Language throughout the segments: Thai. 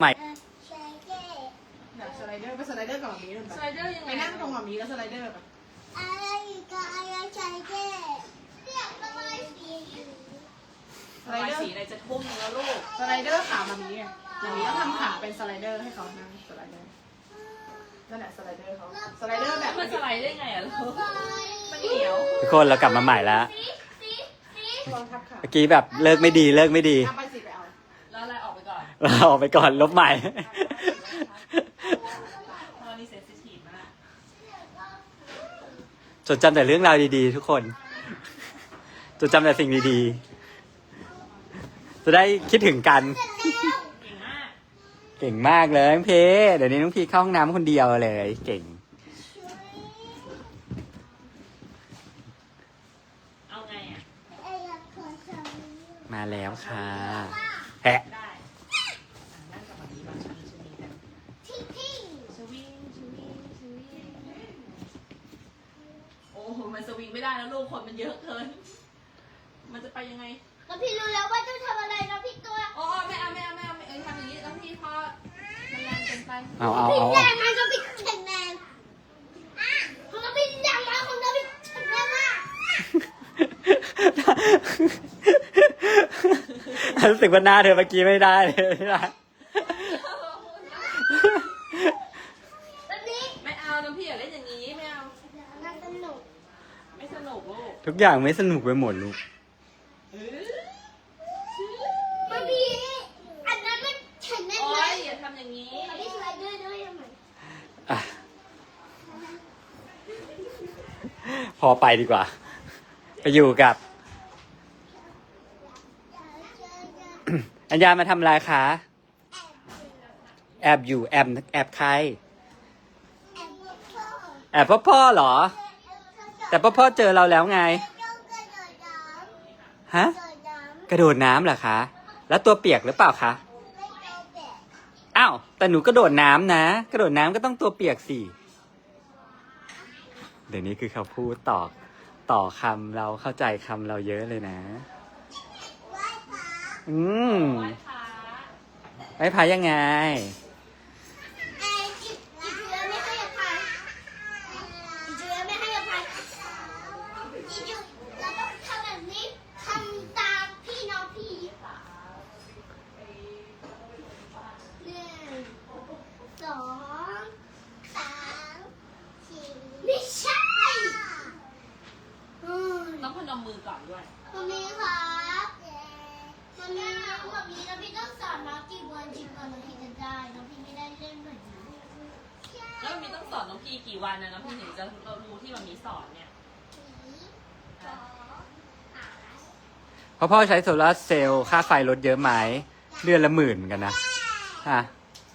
ใหม่อยากสไลเดอร์ไปสไลเดอร์กับหมามีหนึ่งสไลเดอร์ยังไปไงนั่งตรงหมามีแล้วสไลเดอร์แบบอะไรอีกอะอะไรใช้แก้เรียกระบายสีสไลระบายเดอร์สีอะไรจะทุ่มนึงแล้วลูกสไลเดอร์ขาหมามีไงหมามีต้องทำขาเป็นสไลเดอร์ให้เขานั่งสไลเดอร์นั่นแหละสไลเดอร์เขาสไลเดอร์แบบมันสไลด์ได้ไงอะลูกระบายมันเหนียวทุกคนเรากลับมาใหม่แล้วสีสีสีลองทับขาเมื่อกี้แบบเลิกไม่ดีเลิกไม่ดี เอาไป อกไปก่อนเราออกไปก่อนลบใหม่ ตอนนี้เซนซิทีฟมากจดจำแต่เรื่องราวดีๆ ทุกคน จดจำแต่สิ่งดีๆ จะได้คิดถึงกัน เก่งมาก เก่งมากเลยน้องเพเดี๋ยวนี้น้องพีเข้าห้องน้ำคนเดียวเลย เก่ง เอาไงอะ ไอ้ยักษ์ขอสามี มาแล้วค่ะแฮะ ได้อะนั่งกับแบบนี้บ้างชวิงชวิงกัน ทิ้งทิ้ง ชวิงชวิงชวิงโอ้โหมันสวิงไม่ได้แล้วลูกคนมันเยอะเกิน มันจะไปยังไง แล้วพี่รู้แล้วว่าต้องทำอะไรนะพี่ตัวอ๋อไม่เอาไม่เอาไม่เอาไม่เอ้ยทำอย่างนี้แล้วพี่พอมันแรงเกินไปเอาเอาพี่เอาแรงมันก็พี่แข็งแรงอะของเราพี่ดังมากของเราพี่แข็งแรงมากรู้สึกว่าหน้าเธอเมื่อกี้ไม่ได้เลยไม่ได้แบบนี้ไม่เอาน้องพี่อย่าเล่นอย่างนี้ไม่เอาน่าสนุกไม่สนุกลูก ทุกอย่างไม่สนุกไปหมดลูก เออ มันมีอันนั้นมันแข็งแรง โอ๊ ไหม ยอย่าทำอย่างนี้ อันนี้สไลเดอร์ด้วยยังไง อะ พอไปดีกว่า ไปอยู่กับ อัญญามาทำอะไรคะแอบอยู่แอบแอบใครแอบพ่อแอบพ่อพ่อเหรอ แต่พ่อพ่อเจอเราแล้วไง ฮะ กระโดดน้ำเหรอคะ แล้วตัวเปียกหรือเปล่าคะอ้าวแต่หนูกระโดดน้ำนะ กระโดดน้ำก็ต้องตัวเปียกสิ เดี๋ยวนี้คือเขาพูดต่อต่อคำเราเข้าใจคำเราเยอะเลยนะ อืมไหว้พระไม่พายยังไง สองสามสี่ไม่ใช่อืม ต้องพนมมือก่อนด้วย มันมีครับมันมีแบบนี้แล้ว พี่ต้องสอนน้องกี่วันกี่วันน้องพี่จะได้น้องพี่ไม่ได้เล่นแบบนี้แล้วมันมีต้องสอนน้องพี่กี่วันนะน้องพี่ถึงจะรู้ที่มันมีสอนเนี่ยสองสามพ่อพ่อใช้โซลาร์เซลล์ค่าไฟลดเยอะไหมเดือนละหมื่นเหมือนกันนะฮะ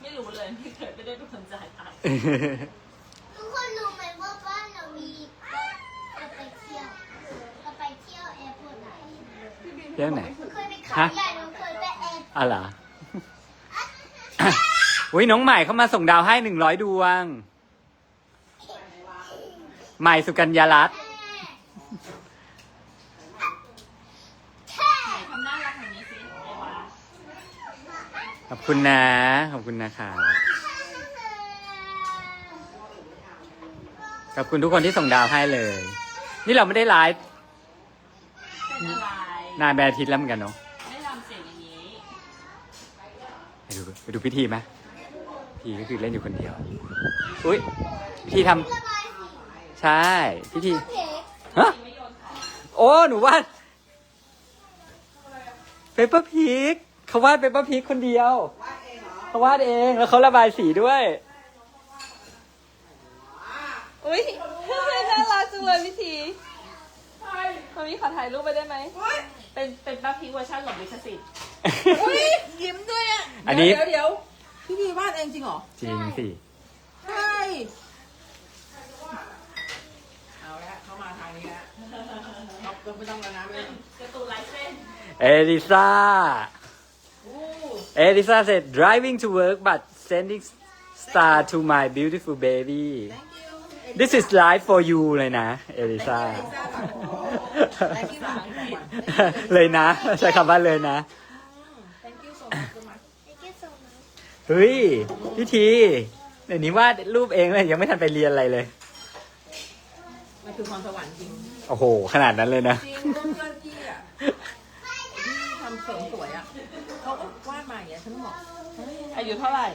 ไม่รู้เลยไม่เคยไม่ได้เป็นคนจ่ายตังค์ทุกคนรู้ไหมว่าบ้านเรามีเราไปเที่ยวเราไปเที่ยวแอร์พอร์ตไหนเรื่องไหนเคยไปเขาใหญ่เราเคยไปแอร์ อ๋อเหรออุ้ยน้องใหม่เข้ามาส่งดาวให้หนึ่งร้อยดวง ใหม่สุกัญญารัตน์แค่ไหนทำน่ารักอย่างนี้สิไอ้วาขอบคุณนะ ขอบคุณนะคะขอบคุณทุกคนที่ส่งดาวให้เลย นี่เราไม่ได้ไลฟ์เป็นอะไรนานแบนอาทิตย์แล้วเหมือนกันเนาะไม่ทำเสียงอย่างนี้ ไปดูไปดูพิธีไหม พิธีก็คือเล่นอยู่คนเดียว อุ้ยพิธีทำระบายสีใช่พิธีเค้กฮะไม่โยนของโอ้หนูวาดเปเปอร์พีกเขาวาดเปเปอร์พีกคนเดียวเขาวาดเองแล้วเขาระบายสีด้วยอุ้ยน่ารักจังเลยพิธีมามีขอถ่ายรูปไปได้ไหมเป็นเป็นป้าพีเวอร์ชันหลบลิขสิทธิ์อุ้ยยิ้มด้วยอะอันนี้เดี๋ยวเดี๋ยว พี่พีวาดเองจริงเหรอจริงสิใช่เอาละเข้ามาทางนี้แล้วเราไม่ต้องแล้วนะไม่ต้องการ์ตูนลายเส้นเอลิซา อู้เอลิซา said driving to work but sending star to my beautiful baby thank you this is life for you เลยนะ เอลิซา Thank you ก่อน เลยนะ ใช้คำว่าเลยนะ thank you so much so much Thank you so much เฮ้ยพี่ทีเดี๋ยวนี้วาดรูปเองเลยยังไม่ทันไปเรียนอะไรเลย มันคือความสวรรค์จริงโอ้โห ขนาดนั้นเลยนะ จริงเพื่อนๆพี่อะที่ทำเสริมสวยอะเขาก็วาดมาอย่างเงี้ยฉันก็บอกเฮ้ยอายุเท่าไหร่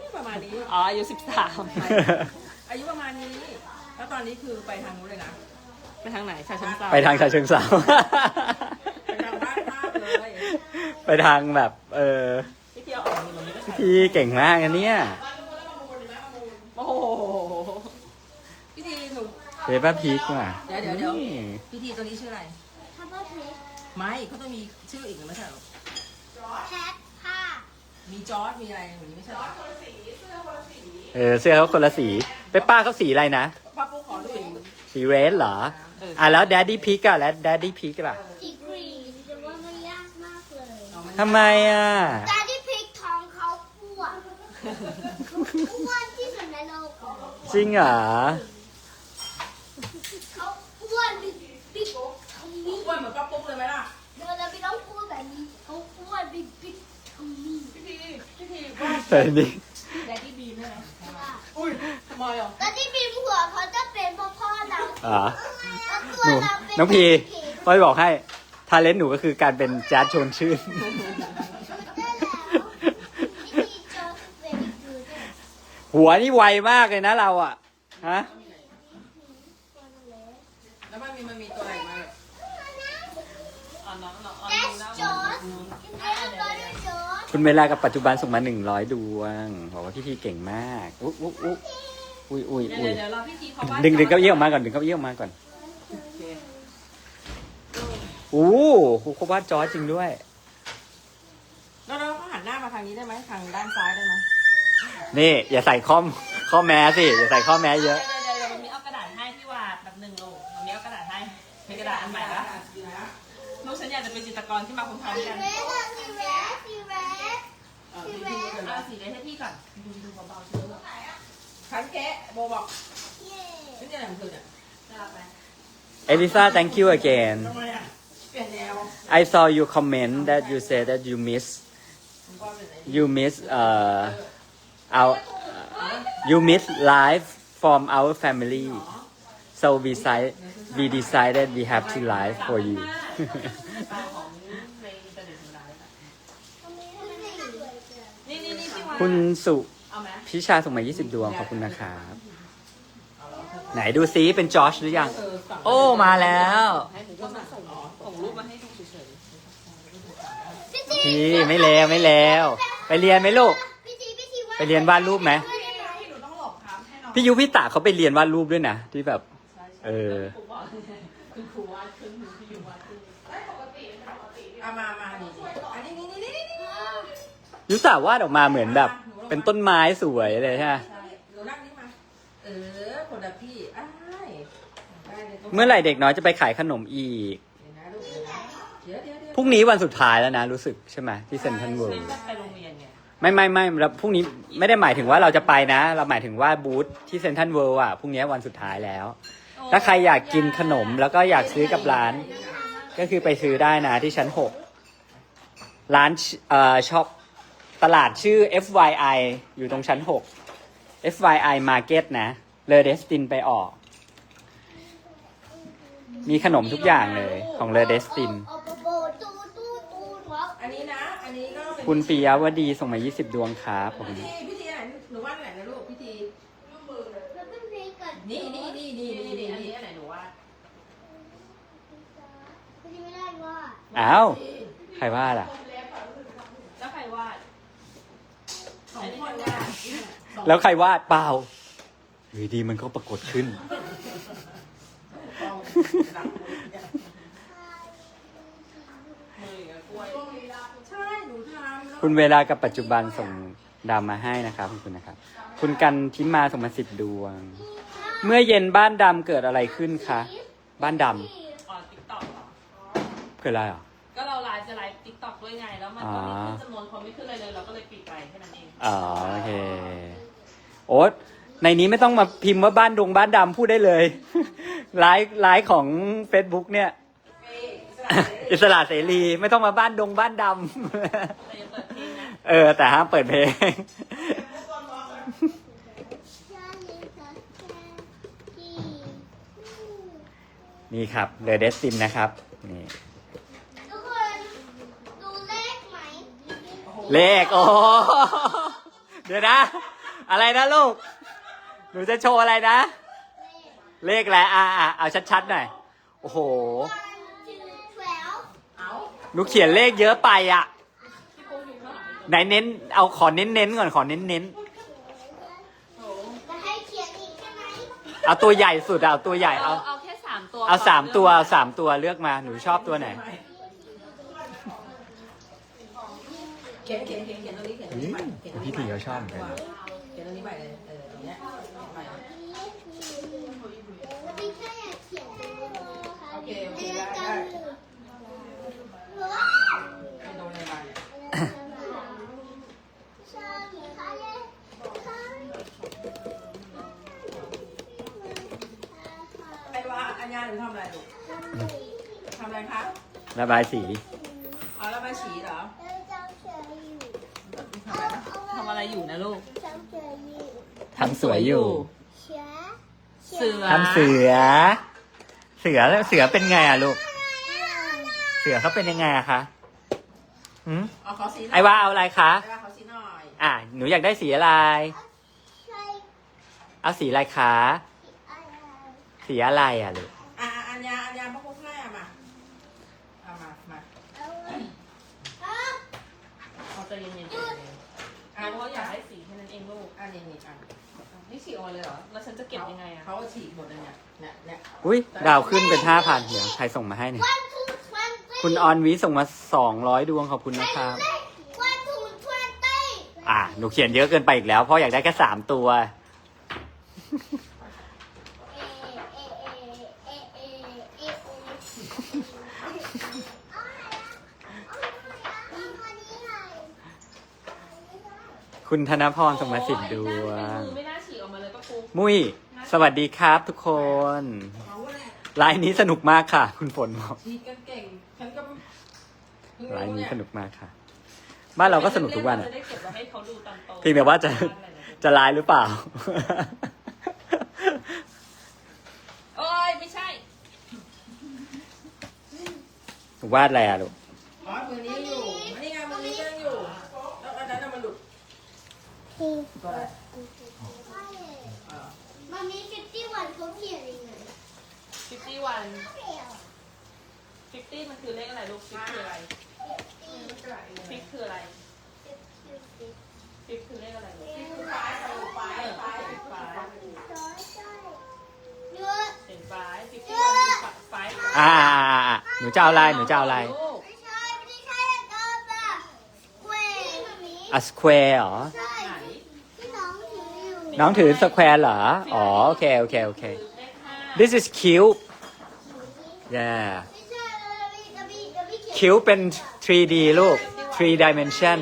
นี่ประมาณนี้ อ๋ออายุสิบสามอายุประมาณนี้ แล้วตอนนี้คือไปทางนู้นเลยนะ ไปทางไหนชาเชิงเซาไปทางชาเชิงเซาไปทางบ้านมากเลย ไปทางแบบ เออ พี่เที่ยวออกมีตรงนี้ก็พี่ใช่ทีเก่งมากอันเนี้ยโอ้โหพี่ทีหนูเบบ้าพีกว่ะเดี๋ยวเดี๋ยวเดี๋ยวนี่พี่ทีตัวนี้ชื่ออะไร ทัพเปอร์เพชรไม่เขาต้องมีชื่ออีกไม่ใช่เหรอแพทผ้ามีจอร์ดมีอะไรอย่างนี้ไม่ใช่เหรอเออเสื้อเขาคนละสีเปป้าเขาสีอะไรนะ ป้าปุ๊กขอดูอีกสีเรดเหรอ อะแล้วแดดดี้พีกอะแล้วแดดดี้พีกล่ะสีกรีนแต่ว่ามันยากมากเลยเอามันทำไมอะ แต่ที่พริกทองเขาอ้วน อ้วนที่สุดในโลกจริงเหรอเขาอ้วนบิ๊กบิ๊กทอมมี่อ้วนเหมือนป้าปุ๊กเลยไหมล่ะเดี๋ยวเราไม่ต้องพูดแบบนี้เขาอ้วนบิ๊กบิ๊กทอมมี่พี่ทีพี่ทีว่าแต่นี่แดดดี้บีมใช่ไหมอุ้ยทำไมอะแล้วที่บีมหัวเขาจะเป็นพ่อพ่อเราอ๋อแล้วตัวหนูเราเป็นน้องพีเด็กพ่อยบอกให้ทาเลนต์หนูก็คือการเป็นแจ๊ดชวนชื่น ได้แล้วพี่ทีโจเป็นดูด้วย หัวนี่ไวมากเลยนะเราอะ ฮะ แล้วมันมีมันมีตัวอะไรมาอ๋อน้องน้องอ๋อแดน้องชน้องจอร์ดกินเอเวอร์บอดี้จอร์ดคุณเวลากับปัจจุบันส่งมาหนึ่งร้อยดวง บอกว่าพี่ทีเก่งมาก อุ๊ยอุ๊ยอุ๊ยอุ้ยอุ้ยเดี๋ยวอุ้ยเดี๋ยวรอพี่ทีเขาว่าดึงดึงเก้าอี้ออกมาก่อนดึงเก้าอี้ออกมาก่อนอู้หูเขาวาดจอร์จจริงด้วย แล้วเราก็หันหน้ามาทางนี้ได้ไหมทางด้านซ้ายได้ไหม นี่ อย่าใส่ข้อมข้อแม้สิ อย่าใส่ข้อแม้เยอะ เดี๋ยวเดี๋ยวเดี๋ยวมันมีเอากระดาษให้พี่วาดแบบหนึ่งโลมันมีเอากระดาษให้มีกระดาษอันใหม่ละลูกฉันอยากจะเป็นจิตรกรที่มาพร้อมสีๆกันเรสอะสีเรสสีเรสพี่ทีก็เดินเอาสีเลยให้พี่ก่อน ดูดูเบาๆชื่อขันแกะโบบอกเย้นี่จะอะไรของเธอเนี่ยน่ารักไหม Elisa thank you again ทำไมอะเปลี่ยนแนว I saw your comment that you said that you miss ผมว่าเป็นอะไร you miss uh our you miss life from our family so we decided we decided we have to live for you ปลาของในอินเทอร์เน็ตธรรมดาเลยค่ะนี่นี่นี่พี่วาดคุณสุเอาไหมพิชาส่งมา 20 ดวง ขอบคุณนะครับ ไหนดูซิเป็นจอชหรือยังเออฝั่งโอ้ มาแล้วให้ผมก็มาส่งส่งรูปมาให้ดูเฉยพี่ทีพี่ไม่เลวไม่เลวไปเรียนไหมลูกพี่ทีพี่ทีว่า ไปเรียนวาดรูปไหมหนูต้องหลบครับให้น้องพี่ยูพี่ตาเขาไปเรียนวาดรูปด้วยนะที่แบบเออๆครูบอกคุณครูวาดครึ่งหนึ่งพี่ยูวาดครึ่งหนึ่งเอามามานี่อันนี้นี่นี่นี่นี่ยุตาวาดออกมาเหมือนแบบ เป็นต้นไม้สวยเลยใช่ไหมใช่หนูนั่งนี่มา เออคนละพี่อ้ายได้ลยเมื่อไหร่เด็กน้อยจะไปขายขนมอีกเดี๋ยวนะลูกเดี๋ยวนะเดี๋ยวเดี๋ยวเดี๋ยวพรุ่งนี้วันสุดท้ายแล้วนะรู้สึกใช่ไหมที่เซ็นทรัลเวิลนี่ด์ก็ไปโรงเรียน ไงไม่ไม่ไม่แล้วพรุ่งนี้ไม่ได้หมายถึงว่าเราจะไปนะ เราหมายถึงว่าบูธที่เซ็นทรัลเวิลด์อะพรุ่งนี้วันสุดท้ายแล้ว ถ้าใครอยากกินขนมแล้วก็อยากซื้อกับร้าน ก็คือไปซื้อได้นะที่ชั้นหกร้านเอ่อช็อปตลาดชื่อ FYI อยู่ตรงชั้นหก FYI Market นะเลอเดสตินไปออก มีขนมทุกอย่างเลยของเลอเดสตินโอ้โหโบตูตูตูหัว อันนี้นะ อันนี้ก็เป็น คุณปิยวดีส่งมา 20 ดวงครับผมพิธีพิธีไหนหนูว่าไหนนะลูกพิธี แล้วเป็นเพลงกับนี่นี่นี่นี่นี่นี่อันนี่นี้อันไหนหนูวาดพี่ทีไม่ได้ว่าอ้าวใครว่าล่ะ แล้วใครวาดสองคนเนี่ยสองแล้วใครวาดเปล่าอยู่ดีมันก็ปรากฏขึ้นกองหลังเนี่ย มือกับกล้วย ใช่หนูทำ คุณเวลากับปัจจุบันส่งดาวมาให้นะครับขอบคุณนะครับ คุณกันทิมาส่งมาสิบดวง เมื่อเย็นบ้านดำเกิดอะไรขึ้นคะ บ้านดอ๋อติ๊กต็อกเหรอำเกิดอะไรเหรอก็เราไลฟ์จะไลฟ์ติ๊กต็อกด้วยไง แล้วมันก็ไม่ขึ้นจำนวนคนไม่ขึ้นอะไรเลย เราก็เลยปิดไปแค่นั้นเองอ๋อโอเค โอ๊ตในนี้ไม่ต้องมาพิมพ์ว่าบ้านดงบ้านดำพูดได้เลย ไลฟ์ไลฟ์ของ Facebook เนี่ย อิสระเสรีไม่ต้องมาบ้านดงบ้านดำเออ แต่ห้ามเปิดเพลง นี่ครับเดอะเดสติมนะครับ นี่ ทุกคนดูเลขไหมเลขโอ้เดี๋ยวนะ อะไรนะลูก หนูจะโชว์อะไรนะ เลขแล้วอะอะเอาชัดๆหน่อย โอ้โหเอา หนูเขียนเลขเยอะไปอะ ไหนเน้น เอาขอเน้นๆก่อนขอเน้นจะให้เขียนอีกใช่ไหมๆเอาตัวใหญ่สุดอะเอาตัวใหญ่เอา เอาแค่สามตัวเอาสามตัวก่เอานสามตัวเลือกมาหนูชอบตัวไหน เขียนเขียนเขียนเขียนตรงนี้เขียนตรงนี้ไปเขียนตรงนี้พี่ถีเขาชอบเหมือนกัน เขียนตรงนี้ไปเลยเออตรงเนี้ยไปพี่แค่อยากเขียนเป็นเลขโอเคโอเคเลขได้กัได้นว้าไม่โดนอะ ไรมาชอบมีค่าเลขค่าไอ้ว่าอัญญาหนูทำอะไรลูกทำอะไรคะระบายสี เอาแล้วมาฉีเหรอทำอะไรอยู่นะลูกทำสวยอยู่ เสือ ทำเสือ เสือแล้วเสือเป็นไงอะลูกเสือเขาเป็นยังไงอะคะหืมเอาขอสีหน่ยไอ้ว่าเอาอะไรคะ ไอ้ว่าขอสีหน่อยอะ หนูอยากได้สีอะไร เอาสีอะไรคะ สีอะไรอะลูก อะอะอัญญาอัญญาพ่อพุกให้อะมาเอามามาเขาจะเย็นๆใจเย็นๆอะเพราะว่าอยากได้สีแค่นั้นเองลูกอันนี้นี่อันนี่ฉีกออกมาเลยเหรอ แล้วฉันจะเก็บยังไงอะเขาฉีกหมดเลยเนี่ยเนี่ยเนี่ยอุ้ยดาวขึ้นเป็นห้าพันเดี๋ยวใครส่งมาให้เนี่ย คุณออนวิส่งมาสองร้อยดวงขอบคุณนะครับ One, two, twenty. อะหนูเขียนเยอะเกินไปอีกแล้ว เพราะอยากได้แค่สามตัว คุณธนพรส่งมาสิบดวงมือไม่น่าฉีกออกมาเลยป้าปูมุ้ย สวัสดีครับทุกคนเขาแหละ ไลน์นี้สนุกมากค่ะ คุณฝนบอกฉีกกันเก่ง ฉันก็เพิ่งไลน์รู้นี้เนี่ยสนุกมากค่ะ บ้านเราก็สนุกทุกวันจะอะได้เก็บไว้ให้เขาดูตอนโตเพียงแต่ว่าจะจะไลน์หรือเปล่า โอ้ยไม่ใช่หนูวาดอะไรอะลูกอ๋อมือนี้อยู่อันนี้ไงมือนี้ก็ยังอยู่ แล้วอันนั้นน่ะมันหลุด ตัวอะไรเออ มันมีฟิฟตี้วันเขาเขียนยังไง ฟิฟตี้ วันฟิฟตี้มันคือเลขอะไรลูกฟิฟคืออะไรฟิฟคืออะไรฟิฟคือเลขอะไรลูกไปไปไปเยอะเห็นไฟฟิฟตี้วันคือไฟอ่าอ่าอ่าอ่าหนูจะเอาอะไรหนูจะเอาอะไรลูกไม่ใช่ไม่ใช่ก็แบบเวแบบนี้อะสแควร์เหรอใช่ที่น้องถืออยู่น้องถือสแควร์เหรอ อ๋อ โอเค โอเค โอเคเลขห้า this is cube yeah ไม่ใช่เราไม่เราไม่เราไม่เขียน cube เป็น 3D ลูก 3 dimension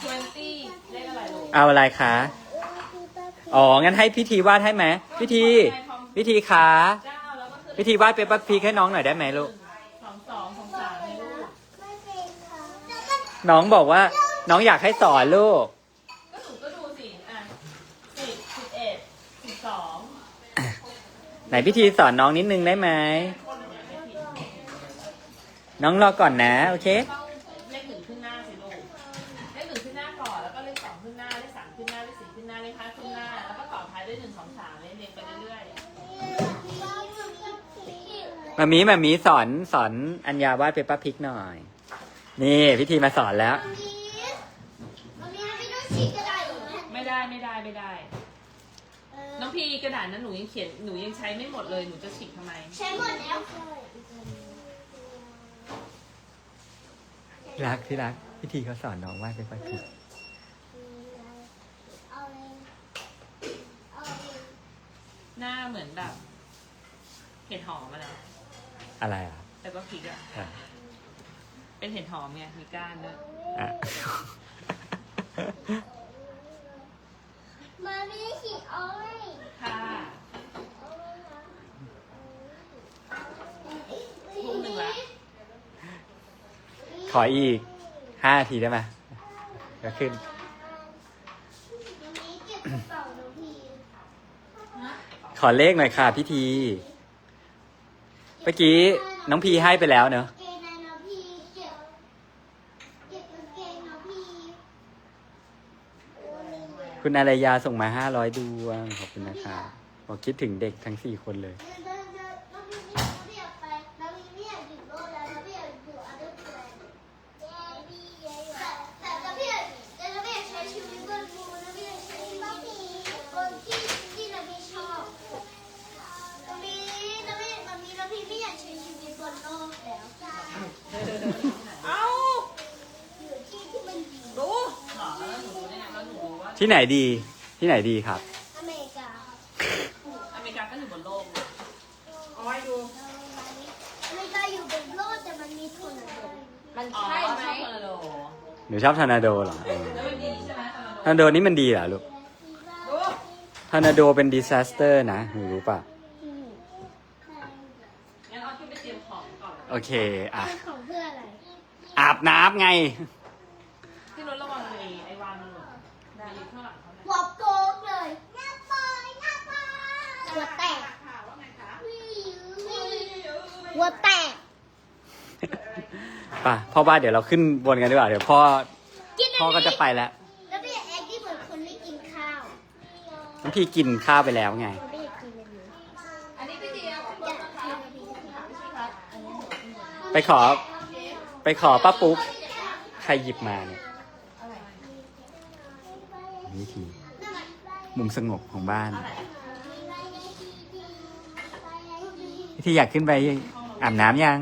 ทเวนตี้เลขอะไรลูกเอาอะไรคะ อ๋อ งั้นให้พิธีวาดให้ไหมพิธี พิธีคะเก้าแล้วก็คือพิธีวาดเปเปอร์พีให้น้องหน่อยได้ไหมลูก สองสองสองสามให้ลูกไม่เป็นค่ะน้องบอกว่า น้องอยากให้สอนลูกก็หนูก็ดูสิอะสิบสิบเอ็ดสิบสอง ไห นพิธีสอนน้องนิดนึงได้ไหม น้องรอก่อนนะ โอเคต้องเลขหนึ่งขึ้นหน้าสิลูกเลขหนึ่งขึ้นหน้าก่อน แล้วก็เลขสองขึ้นหน้า เลขสามขึ้นหน้า เลขสี่ขึ้นหน้า เลขห้าขึ้นหน้า แล้วก็ต่อท้ายด้วยหนึ่งสองสามเรียงไปเรื่อยมามีมามีสอนสอนอัญญาวาดเปเปอร์พิกหน่อย นี่พิธีมาสอนแล้วมันมีมันมีไม่ต้องฉีกกระดาษอีกนะๆไม่ได้ไม่ได้ไม่ได้ น้องพีกระดาษนั้นหนูยังเขียนหนูยังใช้ไม่หมดเลยหนูจะฉีกทำไม ใช้หมดแล้วรักที่รักพิธีเขาสอนน้องวาดเปเปอร์พิกเอาเลยเอาเลยหน้าเหมือนแบบเห็ดหอมอะนะอะไรอะแต่ก็พริกอะอะเป็นเห็ดหอมไงมีก้านด้วย อะ มามีฉีกเอาเลย ค่ะ ทุ่มหนึ่งละ ขออีกห้านาทีได้ไหมก็ขึ้นวันนี้เก็บกระเป๋าน้องพีขอเลขหน่อยค่ะพี่ที เมื่อกี้น้องพีให้ไปแล้วเนอะเกงในน้องพีเก็บเก็บกางเกงน้องพีคุณอารยาส่งมาห้าร้อยดวงขอบคุณนะคะบอกคิดถึงเด็กทั้งสี่คนเลย เดินเดินเดินน้องพีไม่น้องพีอยากไปน้องพีไม่อยากอยู่โลกแล้วน้องพีอยากอยู่อันเดอร์แกรนด์แต่แต่น้องพีอยากแต่น้องพีอยากใช้ชีวิตบนภูน้องพีอยากใช้ชีวิตบนที่ที่น้องพีชอบน้องพีน้องพีน้องพีน้องพีไม่อยากใช้ชีวิตบนโลกแล้ว เอ้า อยู่ที่ที่มันดี ดู ที่ไหนดี ที่ไหนดีครับ อเมริกาอเมริกาก็อยู่บนโลกเอาไว้ดู อเมริกาอยู่บนโลกแต่มันมีทุนอะมันอ๋อใช่ไหมชอบทอร์นาโดหนูชอบทอร์นาโดเหรอเออแล้วมันดีใช่ไหมทอร์นาโดทอร์นาโดนี่มันดีเหรอลูกดูทอร์นาโดเป็นดิซ a สเตอร์นะหนูรู้ป่ะ งั้นเอาขึ้นไปเตรียมของก่อน โอเค อะ เป็นของเพื่ออะไร อาบน้ำไง ที่รถระวังไอ้ไอ้วานมันหล่นได้อยู่ข้างหลังเขาเลย วอบโกกเลยหน้าปอยหน้าปอยหัวแตก หัวแตกป่ะพ่อว่าเดี๋ยวเราขึ้นบนกันดีกว่าเดี๋ยวพ่อกินอันพ่อก็นี้จะไปแล้วแล้วพี่แอ็กที่เหมือนคนไม่กินข้าวน้องพี่กินข้าวไปแล้วไงเขาไม่อยากกินอันนี้อันนี้พี่เดียวขึ้นบอนยากนะคะกินอันนี้ไปขอ ไปขอป้าปุ๊กใครหยิบมาเนี่ยวิธีมุมสงบของบ้านวิธีอยากขึ้นไป อาบน้ำยัง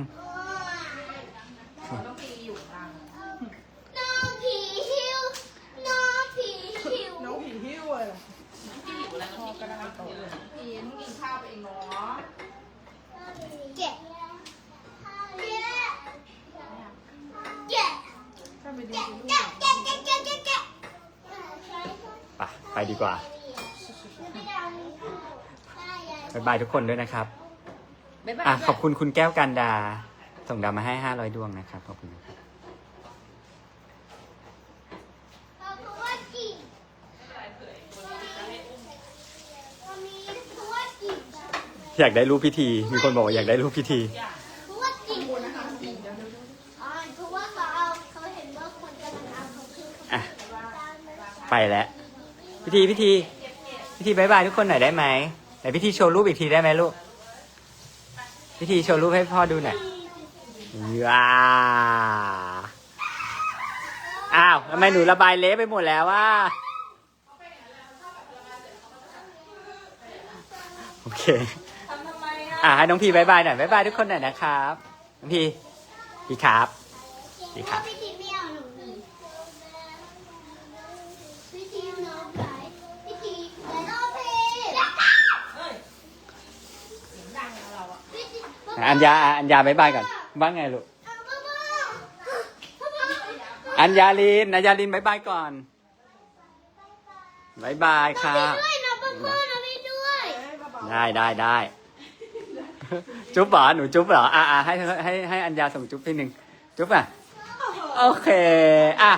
ต้องปีอยู่กลางน้องผีหิว น้องผีหิว น้องผีหิ้วเลยพี่อยู่แล้วน้องพี่ก็ได้โตเลยผีมึงกินข้าวไปเองเนาะแกะแกะถ้าไปดูแกะแกะแกะแกะแกะแกะไปไปดีกว่าบายบายทุกคนด้วยนะครับ บ๊ายบายอะขอบคุณคุณแก้วกันดา ส่งดาวมาให้ห้าร้อยดวงนะครับขอบคุณนะครับเพราะว่ากิ่งมันมีเพราะว่ากิ่งอยากได้รูปพิธี มีคนบอกว่าอยากได้รูปพิธีเพราะว่ากิ่งอ๋อเพราะว่าเขาเอาเขาเห็นว่าคนกำลังเอาเขาขึ้นอะ ไปแล้ว พิธีพิธี พิธีบายบายทุกคนหน่อยได้ไหมไหนพิธีโชว์รูปอีกทีได้ไหมลูก พิธีโชว์รูปให้พ่อดูหน่อยว้าอ้าวทำไมหนูระบายเละไปหมดแล้วว่าโอเคอ่าให้น้องพีบายบายหน่อยบายบายทุกคนหน่อยนะครับ น้องพีพี่ครับพีครับ อัญญาอะอัญญาบายบายก่อนว่าไงลูกเอาบ้าบ้าบ้าบ้าอัญญาลินอัญญาลินบายบายก่อนบายบายค่ะด้วยนะบ้าบ้านะไม่ด้วยได้ได้ได้จุ๊บเหรอหนูจุ๊บเหรออะอะให้ให้ให้อัญญาส่งจุ๊บทีหนึ่งจุ๊บอะโอเคอะ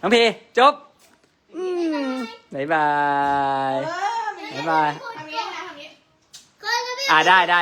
น้องพีจุ๊บอืมบายบายเออมีบายบายทำนี้นะทำนี้อะได้ได้